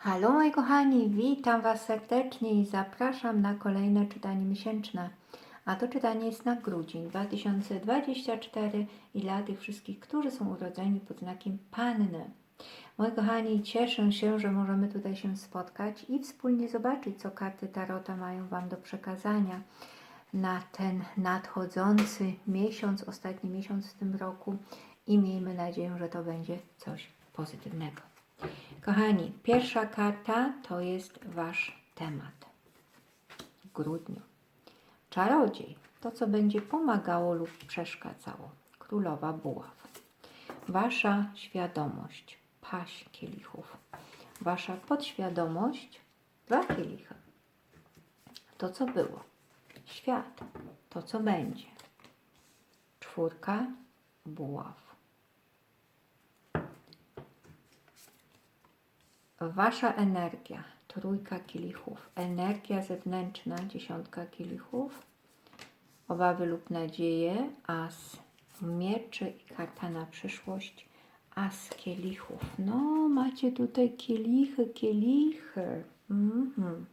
Halo moi kochani, witam Was serdecznie i zapraszam na kolejne czytanie miesięczne. A to czytanie jest na grudzień 2024 i dla tych wszystkich, którzy są urodzeni pod znakiem Panny. Moi kochani, cieszę się, że możemy tutaj się spotkać i wspólnie zobaczyć, co karty Tarota mają Wam do przekazania na ten nadchodzący miesiąc, ostatni miesiąc w tym roku i miejmy nadzieję, że to będzie coś pozytywnego. Kochani, pierwsza karta to jest Wasz temat w grudniu. Czarodziej, to co będzie pomagało lub przeszkadzało. Królowa Buław. Wasza świadomość, paść kielichów. Wasza podświadomość, dwa kielichy. To co było. Świat, to co będzie. Czwórka buław. Wasza energia, trójka kielichów, energia zewnętrzna, dziesiątka kielichów, obawy lub nadzieje, as mieczy i karta na przyszłość, as kielichów. No, macie tutaj kielichy, kielichy. Mhm.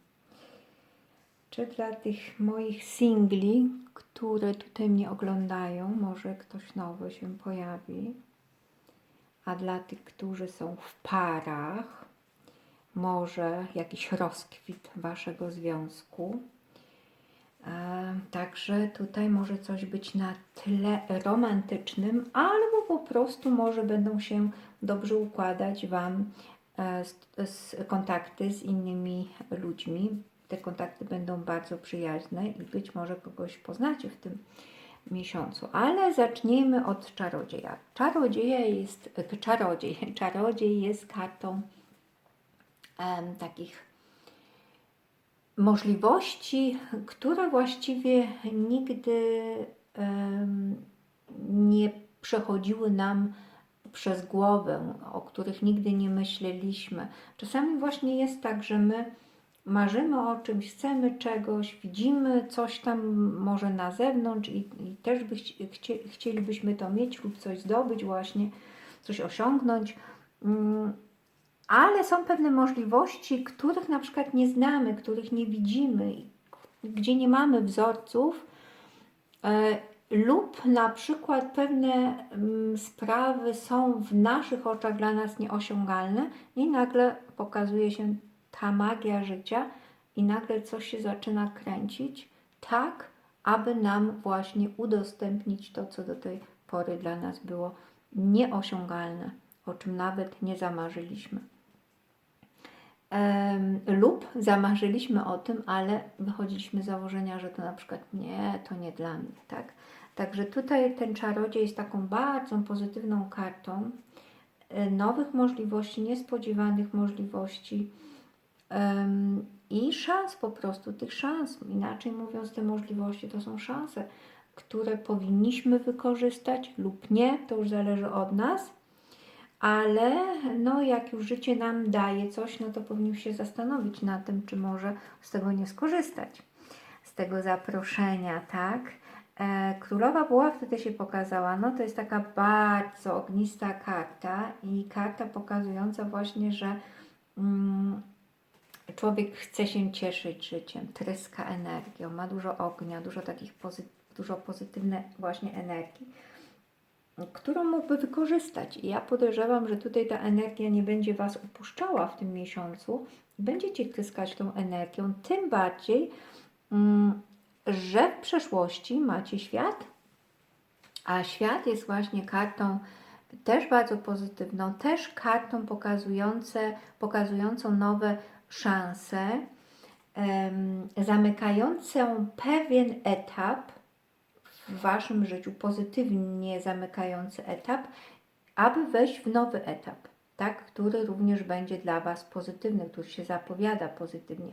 Czy dla tych moich singli, które tutaj mnie oglądają, może ktoś nowy się pojawi, a dla tych, którzy są w parach, może jakiś rozkwit waszego związku. E, Także tutaj może coś być na tle romantycznym, albo po prostu może będą się dobrze układać Wam e, z, z kontakty z innymi ludźmi. Te kontakty będą bardzo przyjaźne i być może kogoś poznacie w tym miesiącu. Ale zacznijmy od czarodzieja. Czarodzieja jest, czarodziej, czarodziej jest kartą em, takich możliwości, które właściwie nigdy em, nie przechodziły nam przez głowę, o których nigdy nie myśleliśmy. Czasami właśnie jest tak, że my marzymy o czymś, chcemy czegoś, widzimy coś tam może na zewnątrz i, i też by chci, chcie, chcielibyśmy to mieć lub coś zdobyć właśnie, coś osiągnąć. Mm, ale są pewne możliwości, których na przykład nie znamy, których nie widzimy, gdzie nie mamy wzorców, e, lub na przykład pewne mm, sprawy są w naszych oczach dla nas nieosiągalne i nagle pokazuje się ta magia życia i nagle coś się zaczyna kręcić tak, aby nam właśnie udostępnić to, co do tej pory dla nas było nieosiągalne, o czym nawet nie zamarzyliśmy lub zamarzyliśmy o tym, ale wychodziliśmy z założenia, że to na przykład nie, to nie dla mnie, tak? Także tutaj ten czarodziej jest taką bardzo pozytywną kartą e, nowych możliwości, niespodziewanych możliwości em, i szans po prostu, tych szans. Inaczej mówiąc, te możliwości to są szanse, które powinniśmy wykorzystać lub nie, to już zależy od nas ale no, jak już życie nam daje coś, no to powinniśmy się zastanowić nad tym, czy może z tego nie skorzystać, z tego zaproszenia, tak? E, Królowa Buław wtedy się pokazała, no to jest taka bardzo ognista karta i karta pokazująca właśnie, że mm, człowiek chce się cieszyć życiem, tryska energią, ma dużo ognia, dużo takich pozy dużo pozytywnej właśnie energii którą mógłby wykorzystać. I ja podejrzewam, że tutaj ta energia nie będzie Was upuszczała w tym miesiącu. Będziecie tryskać tą energią, tym bardziej, mm, że w przeszłości macie świat, a świat jest właśnie kartą też bardzo pozytywną, też kartą pokazujące, pokazującą nowe szanse, zamykającą pewien etap, w Waszym życiu pozytywnie zamykający etap, aby wejść w nowy etap, tak, który również będzie dla Was pozytywny, który się zapowiada pozytywnie.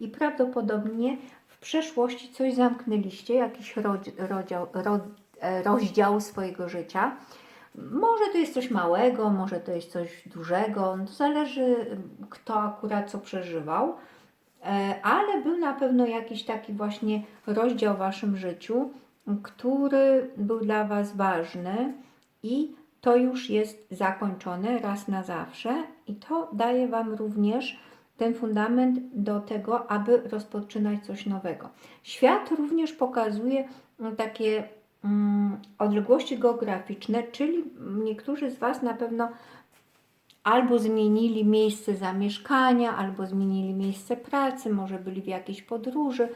I prawdopodobnie w przeszłości coś zamknęliście, jakiś rozdział, e, rozdział swojego życia. Może to jest coś małego, może to jest coś dużego, to zależy kto akurat co przeżywał, e, ale był na pewno jakiś taki właśnie rozdział w Waszym życiu, który był dla Was ważny i to już jest zakończone raz na zawsze i to daje Wam również ten fundament do tego, aby rozpoczynać coś nowego. Świat również pokazuje mm, takie mm, odległości geograficzne, czyli niektórzy z Was na pewno albo zmienili miejsce zamieszkania, albo zmienili miejsce pracy, może byli w jakiejś podróży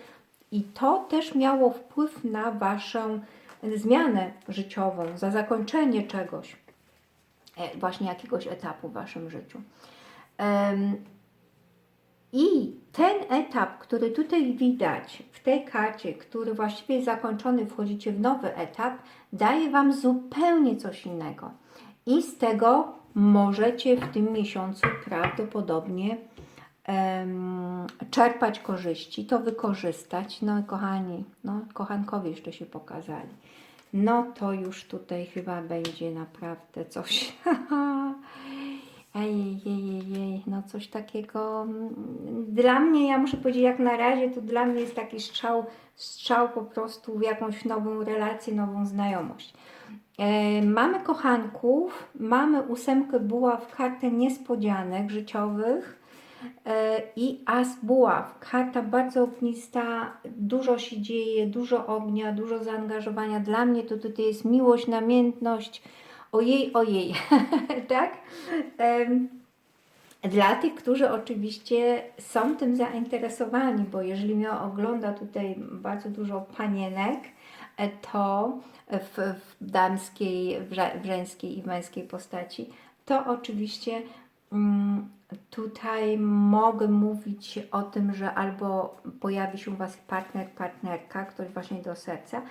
i to też miało wpływ na Waszą zmianę życiową, za zakończenie czegoś, e, właśnie jakiegoś etapu w Waszym życiu. I ten etap, który tutaj widać w tej karcie, który właściwie jest zakończony, wchodzicie w nowy etap, daje Wam zupełnie coś innego. I z tego możecie w tym miesiącu prawdopodobnie czerpać korzyści, to wykorzystać. No kochani, no kochankowie jeszcze się pokazali. No to już tutaj chyba będzie naprawdę coś. Ejejejej, no coś takiego. Dla mnie, ja muszę powiedzieć, jak na razie, to dla mnie jest taki strzał, strzał po prostu w jakąś nową relację, nową znajomość. E, mamy kochanków, mamy ósemkę buław, kartę niespodzianek życiowych i as buław, karta bardzo ognista, dużo się dzieje, dużo ognia, dużo zaangażowania. Dla mnie to tutaj jest miłość, namiętność, ojej, ojej, tak? Dla tych, którzy oczywiście są tym zainteresowani, bo jeżeli mnie ogląda tutaj bardzo dużo panienek, e, to w, w damskiej, w żeńskiej i męskiej postaci, to oczywiście mm, tutaj mogę mówić o tym, że albo pojawi się u Was partner, partnerka, ktoś właśnie do serca,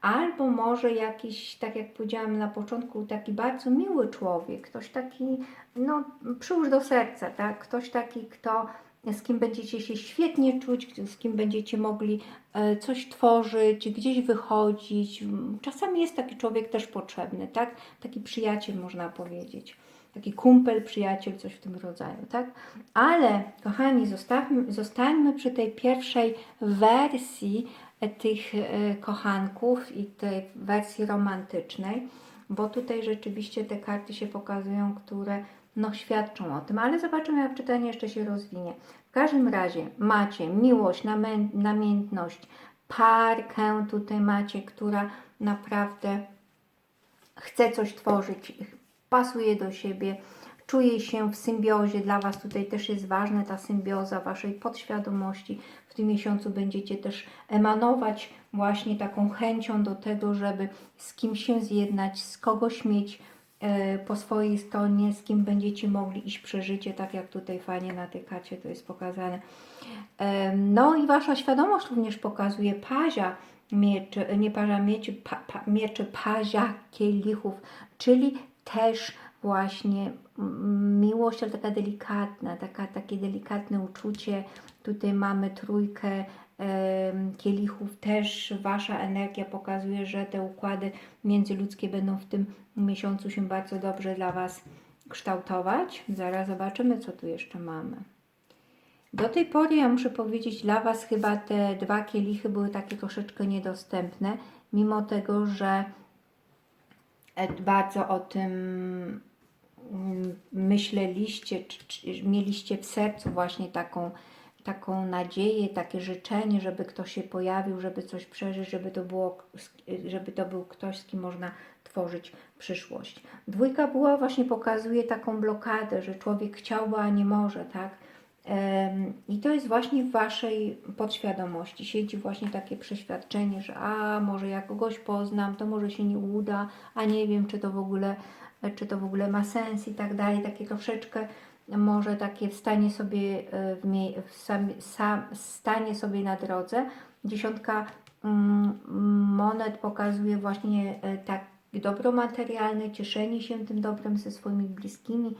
albo może jakiś, tak jak powiedziałam na początku, taki bardzo miły człowiek, ktoś taki, no przyłóż do serca, tak? Ktoś taki, kto z kim będziecie się świetnie czuć, z kim będziecie mogli e, coś tworzyć, gdzieś wychodzić. Czasami jest taki człowiek też potrzebny, tak? Taki przyjaciel można powiedzieć. Taki kumpel, przyjaciel, coś w tym rodzaju, tak? Ale, kochani, zostawmy, zostańmy przy tej pierwszej wersji e, tych e, kochanków i tej wersji romantycznej, bo tutaj rzeczywiście te karty się pokazują, które no, świadczą o tym, ale zobaczymy, jak czytanie jeszcze się rozwinie. W każdym razie macie miłość, namiętność, parkę tutaj macie, która naprawdę chce coś tworzyć, pasuje do siebie, czuje się w symbiozie. Dla Was tutaj też jest ważna ta symbioza Waszej podświadomości. W tym miesiącu będziecie też emanować właśnie taką chęcią do tego, żeby z kimś się zjednać, z kogoś mieć e, po swojej stronie, z kim będziecie mogli iść przeżycie, tak jak tutaj fajnie na tej karcie to jest pokazane. Em, No i Wasza świadomość również pokazuje pazia mieczy, nie parza mieczy, pa, pa, mieczy pazia kielichów, czyli też właśnie mm, miłość, ale taka delikatna, taka, takie delikatne uczucie. Tutaj mamy trójkę kielichów, też Wasza energia pokazuje, że te układy międzyludzkie będą w tym miesiącu się bardzo dobrze dla Was kształtować. Zaraz zobaczymy, co tu jeszcze mamy. Do tej pory, ja muszę powiedzieć, dla Was chyba te dwa kielichy były takie troszeczkę niedostępne, mimo tego, że bardzo o tym mm, myśleliście, czy, czy mieliście w sercu właśnie taką, taką nadzieję, takie życzenie, żeby ktoś się pojawił, żeby coś przeżyć, żeby to, było, żeby to był ktoś, z kim można tworzyć przyszłość. Dwójka była właśnie pokazuje taką blokadę, że człowiek chciałby, a nie może, tak? I to jest właśnie w Waszej podświadomości. Siedzi właśnie takie przeświadczenie, że a może ja kogoś poznam, to może się nie uda, a nie wiem, czy to w ogóle, czy to w ogóle ma sens i tak dalej. Takie troszeczkę może takie wstanie sobie, e, w mie- w sam, sam, stanie sobie na drodze. Dziesiątka mm, monet pokazuje właśnie e, tak dobro materialne, cieszenie się tym dobrem ze swoimi bliskimi.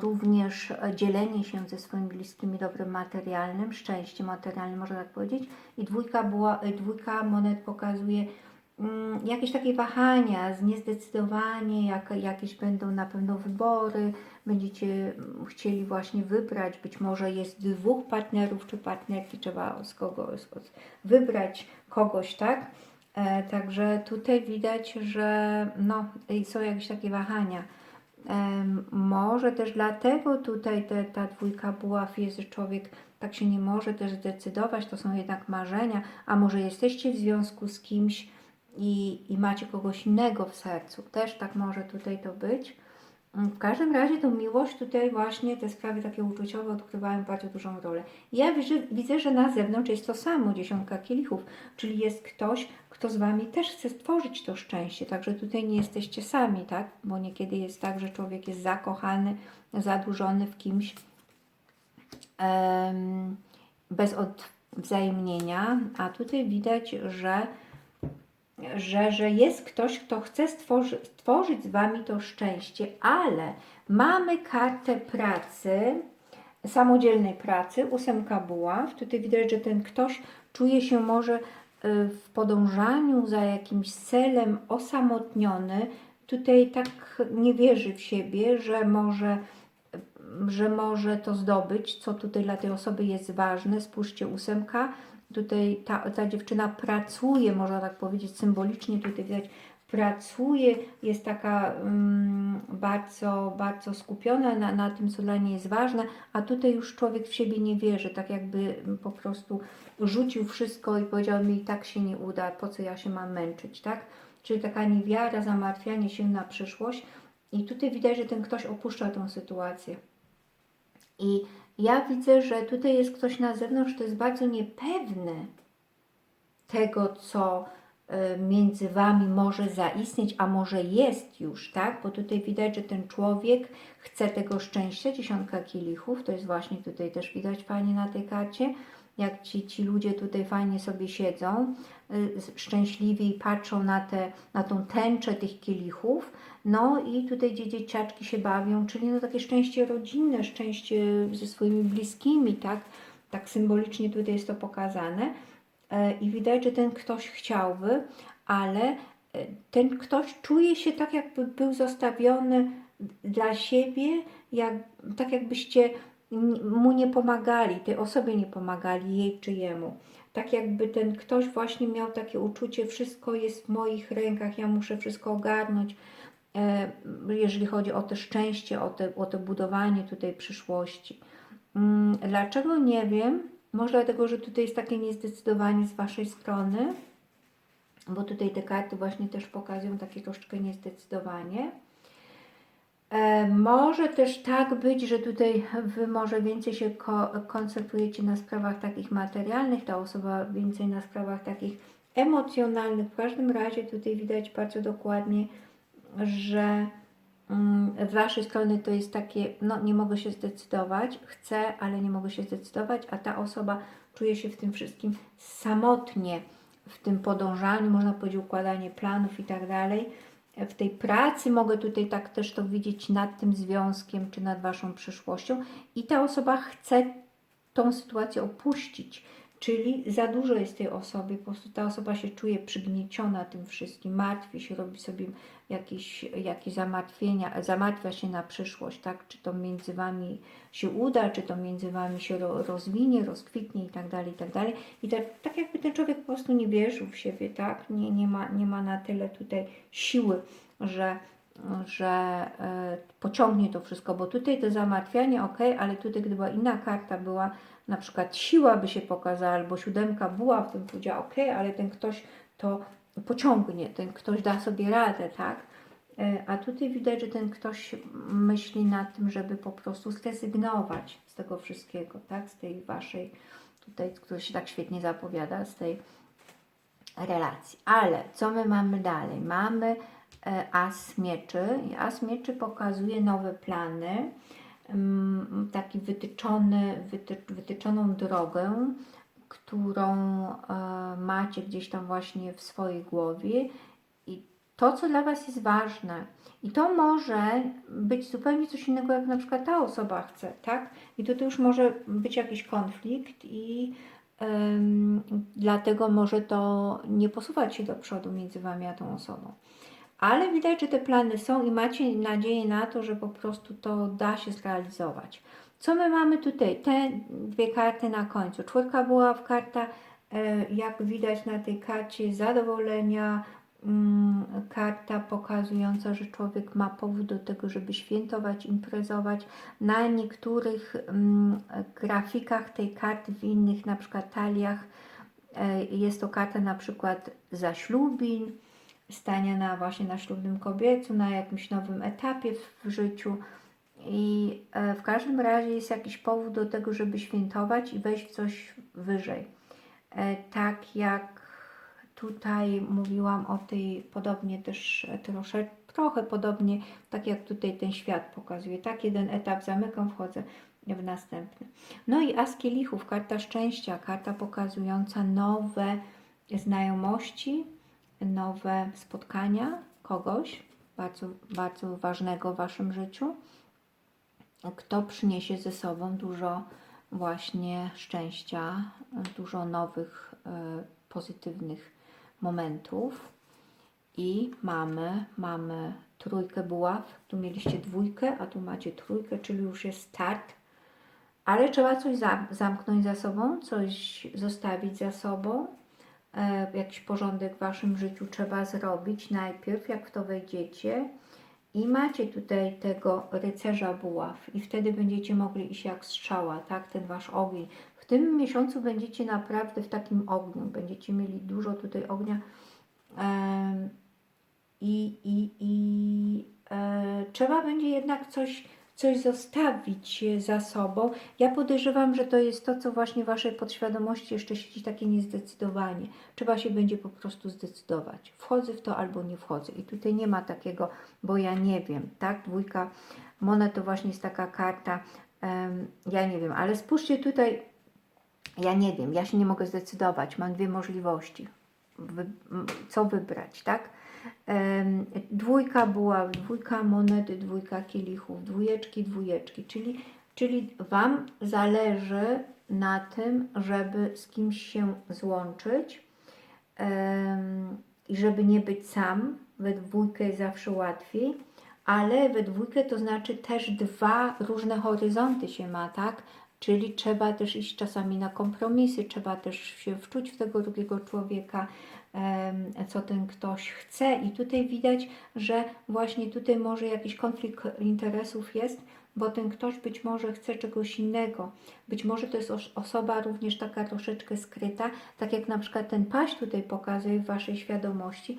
Również e, dzielenie się ze swoimi bliskimi dobrem materialnym, szczęście materialne, można tak powiedzieć. I dwójka, była, e, dwójka monet pokazuje mm, jakieś takie wahania, niezdecydowanie, jak, jakieś będą na pewno wybory, będziecie mm, chcieli właśnie wybrać, być może jest dwóch partnerów czy partnerki, trzeba z kogo z, z, wybrać kogoś, tak? E, także tutaj widać, że no, są jakieś takie wahania Może też dlatego tutaj te, ta dwójka buław jest, człowiek tak się nie może też zdecydować, to są jednak marzenia, a może jesteście w związku z kimś i, i macie kogoś innego w sercu. Też tak może tutaj to być. Mm, W każdym razie to miłość tutaj właśnie, te sprawy takie uczuciowe odgrywają bardzo dużą rolę. Ja widzę, że na zewnątrz jest to samo, dziesiątka kielichów, czyli jest ktoś, kto z Wami też chce stworzyć to szczęście, także tutaj nie jesteście sami, tak? Bo niekiedy jest tak, że człowiek jest zakochany, zadłużony w kimś bez odwzajemnienia, a tutaj widać, że że, że jest ktoś, kto chce stworzy, stworzyć z Wami to szczęście, ale mamy kartę pracy, samodzielnej pracy, ósemka buław. Tutaj widać, że ten ktoś czuje się może y, w podążaniu za jakimś celem osamotniony. Tutaj tak nie wierzy w siebie, że może, że może to zdobyć, co tutaj dla tej osoby jest ważne. Spójrzcie, ósemka tutaj ta, ta dziewczyna pracuje, można tak powiedzieć symbolicznie, tutaj widać, pracuje, jest taka mm, bardzo, bardzo skupiona na, na tym, co dla niej jest ważne, a tutaj już człowiek w siebie nie wierzy, tak jakby po prostu rzucił wszystko i powiedział mi, tak się nie uda, po co ja się mam męczyć, tak? Czyli taka niewiara, zamartwianie się na przyszłość i tutaj widać, że ten ktoś opuszcza tą sytuację. I ja widzę, że tutaj jest ktoś na zewnątrz, kto jest bardzo niepewny tego, co y, między Wami może zaistnieć, a może jest już, tak? Bo tutaj widać, że ten człowiek chce tego szczęścia, dziesiątka kielichów, to jest właśnie tutaj też widać fajnie na tej karcie, jak ci, ci ludzie tutaj fajnie sobie siedzą, y, szczęśliwi i patrzą na, te, na tą tęczę tych kielichów, no i tutaj dzieciaczki się bawią, czyli no takie szczęście rodzinne, szczęście ze swoimi bliskimi, tak? Tak symbolicznie tutaj jest to pokazane. E, I widać, że ten ktoś chciałby, ale e, ten ktoś czuje się tak, jakby był zostawiony dla siebie, jak, tak jakbyście mu nie pomagali, tej osobie nie pomagali, jej czy jemu. Tak jakby ten ktoś właśnie miał takie uczucie, wszystko jest w moich rękach, ja muszę wszystko ogarnąć, e, jeżeli chodzi o to szczęście, o te, o to budowanie tutaj przyszłości. Mm, Dlaczego nie wiem? Może dlatego, że tutaj jest takie niezdecydowanie z Waszej strony, bo tutaj te karty właśnie też pokazują takie troszeczkę niezdecydowanie. E, może też tak być, że tutaj Wy może więcej się ko- koncentrujecie na sprawach takich materialnych, ta osoba więcej na sprawach takich emocjonalnych. W każdym razie tutaj widać bardzo dokładnie, że mm, z Waszej strony to jest takie, no nie mogę się zdecydować, chcę, ale nie mogę się zdecydować, a ta osoba czuje się w tym wszystkim samotnie, w tym podążaniu, można powiedzieć, układanie planów i tak dalej. W tej pracy mogę tutaj tak też to widzieć nad tym związkiem, czy nad Waszą przyszłością i ta osoba chce tą sytuację opuścić. Czyli za dużo jest tej osoby, po prostu ta osoba się czuje przygnieciona tym wszystkim, martwi się, robi sobie jakieś, jakieś zamartwienia, zamartwia się na przyszłość, tak? Czy to między Wami się uda, czy to między Wami się ro, rozwinie, rozkwitnie i tak dalej, i tak dalej. I tak, tak jakby ten człowiek po prostu nie wierzył w siebie, tak? Nie, nie, ma, nie ma na tyle tutaj siły, że że e, pociągnie to wszystko, bo tutaj to zamartwianie, ok, ale tutaj gdyby inna karta była, na przykład siła by się pokazała, albo siódemka była w tym powiedziała, ok, ale ten ktoś to pociągnie, ten ktoś da sobie radę, tak? E, A tutaj widać, że ten ktoś myśli nad tym, żeby po prostu zrezygnować z tego wszystkiego, tak? Z tej waszej, tutaj, która się tak świetnie zapowiada, z tej relacji. Ale co my mamy dalej? Mamy as mieczy. As mieczy pokazuje nowe plany, mm, taki wytyczony, wyty, wytyczoną drogę, którą e, macie gdzieś tam właśnie w swojej głowie i to, co dla Was jest ważne. I to może być zupełnie coś innego, jak na przykład ta osoba chce, tak? I tutaj już może być jakiś konflikt i Ym, dlatego może to nie posuwać się do przodu między Wami a tą osobą. Ale widać, że te plany są i macie nadzieję na to, że po prostu to da się zrealizować. Co my mamy tutaj? Te dwie karty na końcu. Czwórka była w karta, e, jak widać na tej karcie, zadowolenia, mm, karta pokazująca, że człowiek ma powód do tego, żeby świętować, imprezować. Na niektórych mm, grafikach tej karty, w innych na przykład taliach, e, jest to karta na przykład zaślubin, stania na właśnie na ślubnym kobiecu, na jakimś nowym etapie w, życiu. I e, w każdym razie jest jakiś powód do tego, żeby świętować i wejść coś wyżej. E, tak jak tutaj mówiłam o tej, podobnie też e, trosze, trochę podobnie, tak jak tutaj ten świat pokazuje. Tak, jeden etap zamykam, wchodzę w następny. No i As Kielichów, karta szczęścia, karta pokazująca nowe znajomości, nowe spotkania kogoś bardzo, bardzo ważnego w Waszym życiu, kto przyniesie ze sobą dużo właśnie szczęścia, dużo nowych e, pozytywnych momentów. I mamy, mamy trójkę buław, tu mieliście dwójkę, a tu macie trójkę, czyli już jest start. Ale trzeba coś za, zamknąć za sobą, coś zostawić za sobą. E, jakiś porządek w Waszym życiu trzeba zrobić najpierw, jak w to wejdziecie. I macie tutaj tego rycerza buław i wtedy będziecie mogli iść jak strzała, tak, ten Wasz ogień. W tym miesiącu będziecie naprawdę w takim ogniu, będziecie mieli dużo tutaj ognia i, i, i e, trzeba będzie jednak coś, coś zostawić za sobą. Ja podejrzewam, że to jest to, co właśnie w Waszej podświadomości jeszcze siedzi takie niezdecydowanie. Trzeba się będzie po prostu zdecydować. Wchodzę w to albo nie wchodzę. I tutaj nie ma takiego, bo ja nie wiem, tak? Dwójka monet to właśnie jest taka karta, em, ja nie wiem, ale spójrzcie tutaj, ja nie wiem, ja się nie mogę zdecydować, mam dwie możliwości, co wybrać, tak? Dwójka była, dwójka monety, dwójka kielichów, dwójeczki, dwójeczki, czyli, czyli Wam zależy na tym, żeby z kimś się złączyć i żeby nie być sam, we dwójkę zawsze łatwiej, ale we dwójkę to znaczy też dwa różne horyzonty się ma, tak? Czyli trzeba też iść czasami na kompromisy, trzeba też się wczuć w tego drugiego człowieka, co ten ktoś chce. I tutaj widać, że właśnie tutaj może jakiś konflikt interesów jest, bo ten ktoś być może chce czegoś innego. Być może to jest os- osoba również taka troszeczkę skryta, tak jak na przykład ten paść tutaj pokazuje w Waszej świadomości,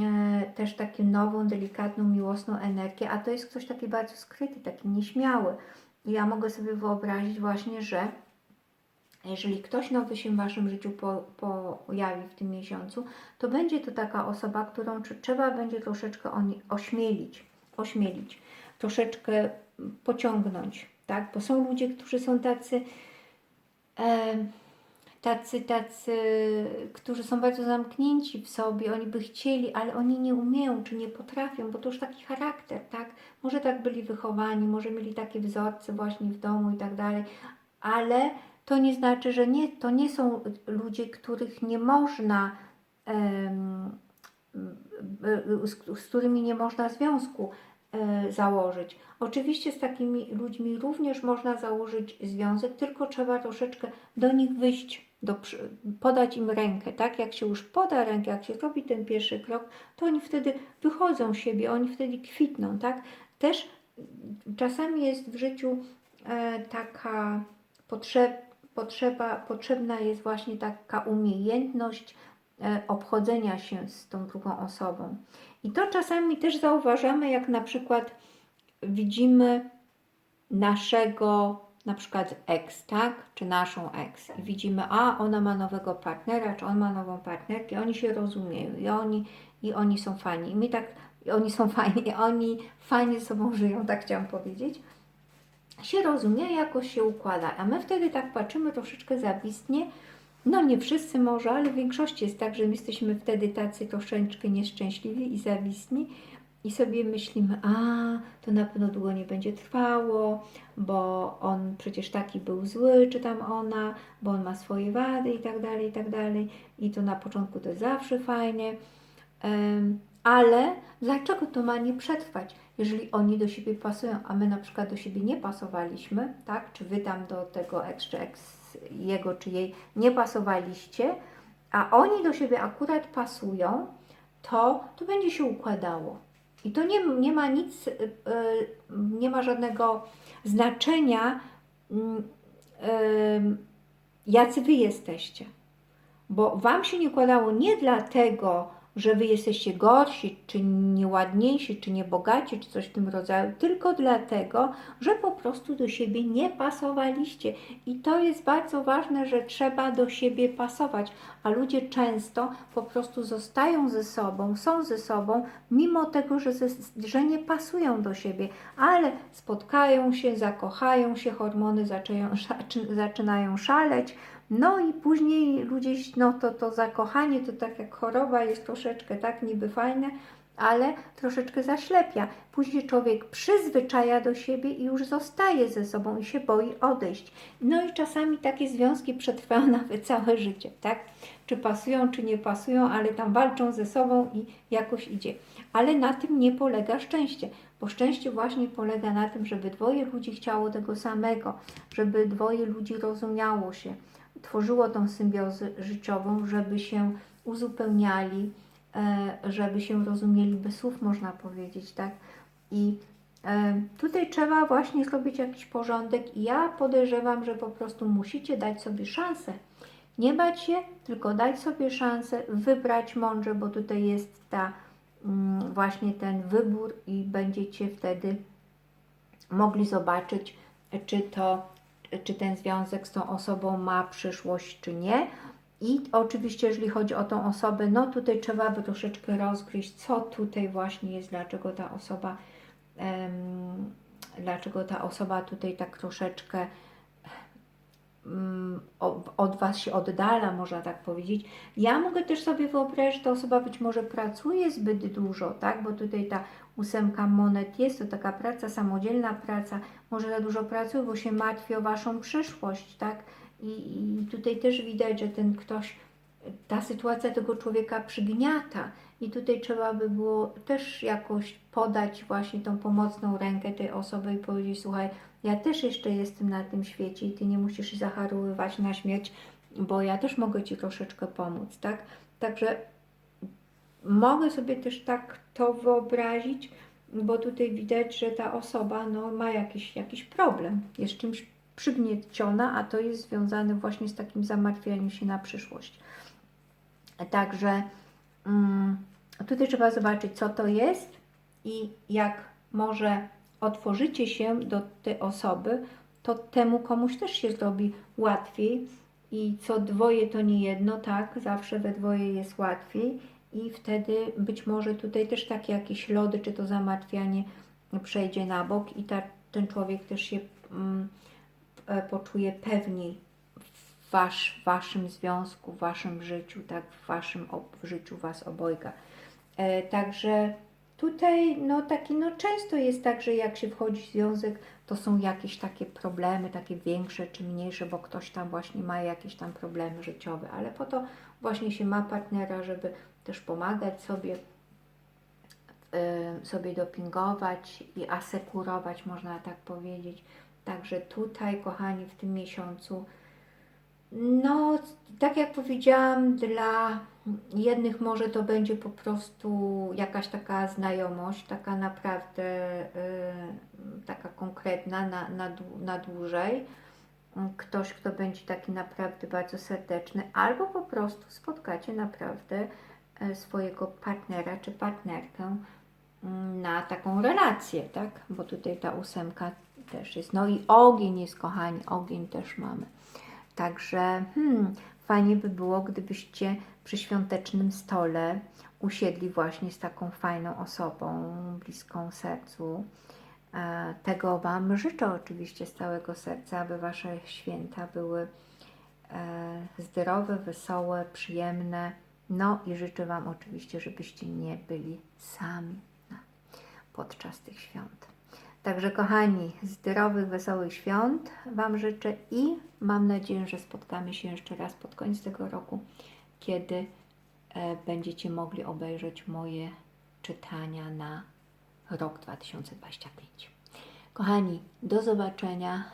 e, też taką nową, delikatną, miłosną energię, a to jest ktoś taki bardzo skryty, taki nieśmiały. I ja mogę sobie wyobrazić właśnie, że jeżeli ktoś nowy się w Waszym życiu po, pojawi w tym miesiącu, to będzie to taka osoba, którą tr- trzeba będzie troszeczkę ośmielić, ośmielić, troszeczkę pociągnąć, tak? Bo są ludzie, którzy są tacy, e, tacy, tacy, którzy są bardzo zamknięci w sobie, oni by chcieli, ale oni nie umieją, czy nie potrafią, bo to już taki charakter, tak? Może tak byli wychowani, może mieli takie wzorce właśnie w domu i tak dalej, ale to nie znaczy, że nie, to nie są ludzie, których nie można, z, z którymi nie można związku e, założyć. Oczywiście z takimi ludźmi również można założyć związek, tylko trzeba troszeczkę do nich wyjść, do, podać im rękę, tak? Jak się już poda rękę, jak się zrobi ten pierwszy krok, to oni wtedy wychodzą z siebie, oni wtedy kwitną, tak? Też czasami jest w życiu e, taka potrzeb, potrzeba, potrzebna jest właśnie taka umiejętność e, obchodzenia się z tą drugą osobą. I to czasami też zauważamy, jak na przykład widzimy naszego na przykład ex, tak? Czy naszą ex. I widzimy, a ona ma nowego partnera, czy on ma nową partnerkę, oni się rozumieją i oni, i oni są fajni. I tak, i oni są fajni, i oni fajnie sobą żyją, tak chciałam powiedzieć się rozumie, jakoś się układa. A my wtedy tak patrzymy troszeczkę zawistnie. No nie wszyscy może, ale w większości jest tak, że my jesteśmy wtedy tacy troszeczkę nieszczęśliwi i zawistni i sobie myślimy, a to na pewno długo nie będzie trwało, bo on przecież taki był zły, czy tam ona, bo on ma swoje wady i tak dalej, i tak dalej. I to na początku to jest zawsze fajnie. Em, ale dlaczego to ma nie przetrwać, jeżeli oni do siebie pasują, a my na przykład do siebie nie pasowaliśmy, tak? Czy wy tam do tego ex, czy ex jego, czy jej nie pasowaliście, a oni do siebie akurat pasują, to to będzie się układało. I to nie, nie ma nic, y, y, nie ma żadnego znaczenia, mm, jacy wy jesteście. Bo wam się nie układało nie dlatego, że wy jesteście gorsi, czy nieładniejsi, czy niebogaci, czy coś w tym rodzaju, tylko dlatego, że po prostu do siebie nie pasowaliście. I to jest bardzo ważne, że trzeba do siebie pasować, a ludzie często po prostu zostają ze sobą, są ze sobą, mimo tego, że, ze, że nie pasują do siebie, ale spotkają się, zakochają się, hormony zaczynają, zaczynają szaleć, no i później ludzie, no to, to zakochanie to tak jak choroba jest troszeczkę tak niby fajne, ale troszeczkę zaślepia. Później człowiek przyzwyczaja do siebie i już zostaje ze sobą i się boi odejść. No i czasami takie związki przetrwają nawet całe życie, tak? Czy pasują, czy nie pasują, ale tam walczą ze sobą i jakoś idzie. Ale na tym nie polega szczęście, bo szczęście właśnie polega na tym, żeby dwoje ludzi chciało tego samego, żeby dwoje ludzi rozumiało się, tworzyło tą symbiozę życiową, żeby się uzupełniali, e, żeby się rozumieli bez słów, można powiedzieć, tak? I e, tutaj trzeba właśnie zrobić jakiś porządek i ja podejrzewam, że po prostu musicie dać sobie szansę. Nie bać się, tylko dać sobie szansę, wybrać mądrze, bo tutaj jest ta mm, właśnie ten wybór i będziecie wtedy mogli zobaczyć, czy to czy ten związek z tą osobą ma przyszłość, czy nie. I oczywiście, jeżeli chodzi o tą osobę, no tutaj trzeba by troszeczkę rozgryźć, co tutaj właśnie jest, dlaczego ta osoba, um, dlaczego ta osoba tutaj tak troszeczkę od Was się oddala, można tak powiedzieć. Ja mogę też sobie wyobrazić, że ta osoba być może pracuje zbyt dużo, tak, bo tutaj ta ósemka monet jest to taka praca, samodzielna praca, może za dużo pracuje, bo się martwi o Waszą przyszłość, tak? I, I tutaj też widać, że ten ktoś, ta sytuacja tego człowieka przygniata i tutaj trzeba by było też jakoś podać właśnie tą pomocną rękę tej osoby i powiedzieć, słuchaj, ja też jeszcze jestem na tym świecie i Ty nie musisz zaharowywać na śmierć, bo ja też mogę Ci troszeczkę pomóc, tak? Także mogę sobie też tak to wyobrazić, bo tutaj widać, że ta osoba no, ma jakiś, jakiś problem, jest czymś przygnieciona, a to jest związane właśnie z takim zamartwianiem się na przyszłość. Także um, tutaj trzeba zobaczyć, co to jest i jak może otworzycie się do tej osoby, to temu komuś też się zrobi łatwiej. I co dwoje to nie jedno, tak, zawsze we dwoje jest łatwiej. I wtedy być może tutaj też takie jakieś lody, czy to zamartwianie przejdzie na bok i ta, ten człowiek też się mm, e, poczuje pewniej w wasz, waszym związku, w waszym życiu, tak, w waszym w życiu was obojga. E, także tutaj no taki no często jest tak, że jak się wchodzi w związek, to są jakieś takie problemy, takie większe czy mniejsze, bo ktoś tam właśnie ma jakieś tam problemy życiowe, ale po to właśnie się ma partnera, żeby też pomagać sobie, sobie dopingować i asekurować, można tak powiedzieć. Także tutaj, kochani, w tym miesiącu, no, tak jak powiedziałam, dla jednych może to będzie po prostu jakaś taka znajomość, taka naprawdę y, taka konkretna na, na, na dłużej. Ktoś, kto będzie taki naprawdę bardzo serdeczny, albo po prostu spotkacie naprawdę E, swojego partnera czy partnerkę mm, na taką relację, tak? Bo tutaj ta ósemka też jest. No i ogień jest, kochani, ogień też mamy. Także hmm, fajnie by było, gdybyście przy świątecznym stole usiedli właśnie z taką fajną osobą, bliską sercu. E, tego Wam życzę oczywiście z całego serca, aby Wasze święta były e, zdrowe, wesołe, przyjemne no i życzę Wam oczywiście, żebyście nie byli sami podczas tych świąt. Także kochani, zdrowych, wesołych świąt Wam życzę i mam nadzieję, że spotkamy się jeszcze raz pod koniec tego roku, kiedy e, będziecie mogli obejrzeć moje czytania na rok 2025. Kochani, do zobaczenia